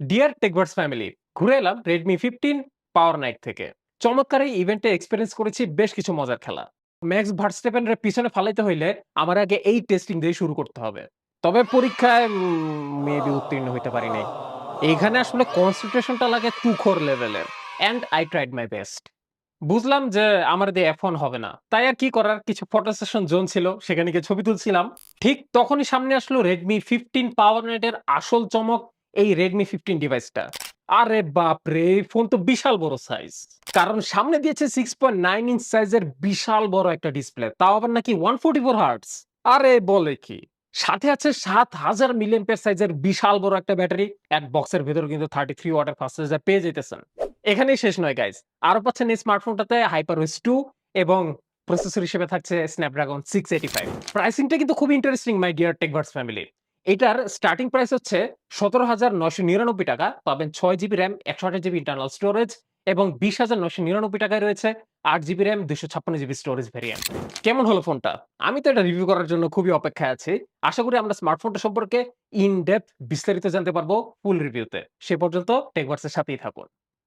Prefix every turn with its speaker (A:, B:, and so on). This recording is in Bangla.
A: ডিয়ার টেকভার্স ফ্যামিলি ঘুরে এলাম রেডমি ফিফটিন পাওয়ার নাইট থেকে। চমৎকার এই ইভেন্টে এক্সপিরিয়েন্স করেছি, বেশ কিছু মজার খেলা। ম্যাক্স ভার্স্টেপেনের পিছনে ফালাইতে হইলে আমার আগে এই টেস্টিং দিয়ে শুরু করতে হবে। তবে পরীক্ষায় মেবি উত্তীর্ণ হইতে পারি নাই। এইখানে আসলে কনসেন্ট্রেশনটা লাগে তুখোর লেভেলের and I tried my best বুঝলাম যে আমার দিয়ে এফ হবে না। তাই আর কি করার? কিছু ফটো সেশন জোন ছিল, সেখানে গিয়ে ছবি তুলছিলাম। ঠিক তখনই সামনে আসলো রেডমি ফিফটিন পাওয়ার নেটের আসল চমক এই রেডমি ফিফটিন ডিভাইসটা আরে বাপরে ফোন তো বিশাল বড় সাইজ কারণ সামনে দিয়েছে সিক্স পয়েন্ট নাইন ইঞ্চ সাইজের বিশাল বড় একটা ডিসপ্লে তাও আবার নাকি ওয়ান ফোর্টি ফোর হার্টস আরে বলে কি? সাথে আছে সাত হাজার মিলিয়ন সাইজের বিশাল বড় একটা ব্যাটারি এক বক্সের ভেতরে কিন্তু thirty three watt fast charger পেয়ে যেতেছেন। এখানেই শেষ নয় গাইজ আরও পাচ্ছেন এই স্মার্টফোনটাতে হাইপার ওয়েস টু এবং প্রসেসর হিসেবে থাকছে স্ন্যাপড্রাগন সিক্স এইটি ফাইভ প্রাইসিংটা কিন্তু খুব interesting my dear Techverse family এটার স্টার্টিং প্রাইস হচ্ছে সতেরো হাজার নয়শো নিরানব্বই টাকা। পাবেন ছয় জিবি র্যাম, একশো আঠাশ জিবি ইন্টারনাল স্টোরেজ এবং বিশ হাজার নয়শো নিরানব্বই টাকায় রয়েছে আট জিবি র্যাম দুশো ছাপ্পান্ন জিবি স্টোরেজ ভেরিয়েন্ট কেমন হলো ফোনটা? আমি তো এটা রিভিউ করার জন্য খুবই অপেক্ষায় আছি। আশা করি আমরা স্মার্টফোনটা সম্পর্কে ইন ডেপথ বিস্তারিত জানতে পারব ফুল রিভিউতে সে পর্যন্ত টেকভার্সের সাথেই থাকুন।